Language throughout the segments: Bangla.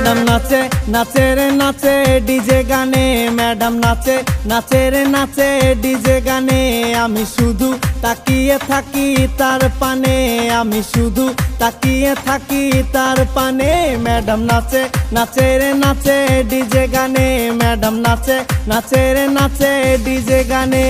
ম্যাডাম নাচে নাচে রে নাচে, ডিজে গানে। ম্যাডাম নাচে নাচে রে নাচে, ডিজে গানে। আমি শুধু তাকিয়ে থাকি তার পানে। আমি শুধু তাকিয়ে থাকি তার পানে। ম্যাডাম নাচে নাচে রে নাচে, ডিজে গানে। ম্যাডাম নাচে নাচে রে নাচে, ডিজে গানে।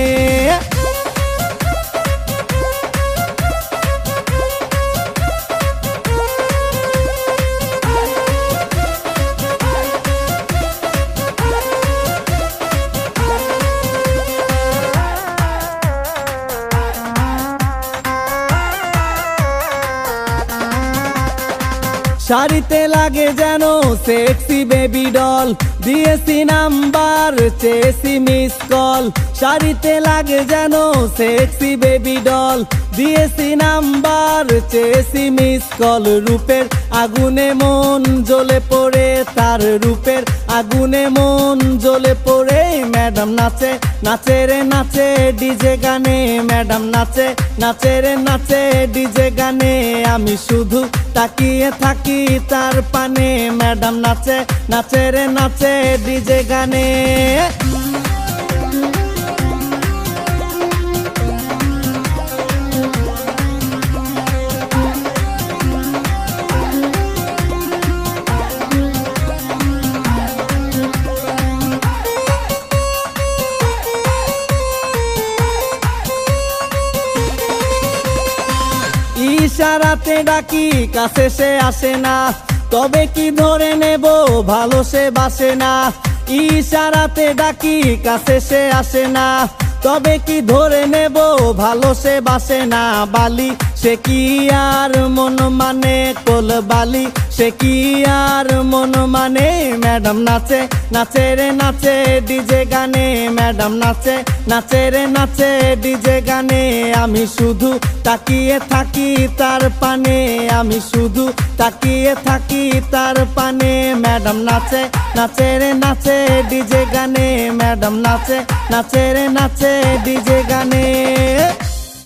শাড়িতে লাগে যেন সেক্সি বেবি ডল দিয়েছি নাম্বার, চেয়েছি মিস কল শাড়িতে লাগে যেন সেক্সি বেবি ডল দিয়েছি নাম্বার, চেয়েছি মিস কল রূপের আগুনে মন জ্বলে পড়ে তার রূপের আগুনে মন। ম্যাডাম নাচে নাচে রে নাচে, ডিজে গানে। ম্যাডাম নাচে নাচে রে নাচে, ডিজে গানে। আমি শুধু তাকিয়ে থাকি তার পানে। ম্যাডাম নাচে নাচে রে নাচে, ডিজে গানে। ইশারাতে ডাকি, কাছে সে আসে না। তবে কি ধরে নেব, ভালো সে বাসে না। ইশারাতে ডাকি, কাছে সে আসে না। তবে কি ধরে নেব? ভালো সে বাসে না বালি। সে কি আর মন মানে কোল বালি? সে কি আর মন মানে? ম্যাডাম নাচে নাচে রে নাচে, ডিজে গানে। ম্যাডাম নাচে নাচে রে নাচে, ডিজে গানে। আমি শুধু তাকিয়ে থাকি তার পানে। আমি শুধু তাকিয়ে থাকি তার পানে। ম্যাডাম নাচে নাচে রে নাচে, ডিজে গানে। ম্যাডাম নাচে নাচে রে নাচে ডিজে গানে।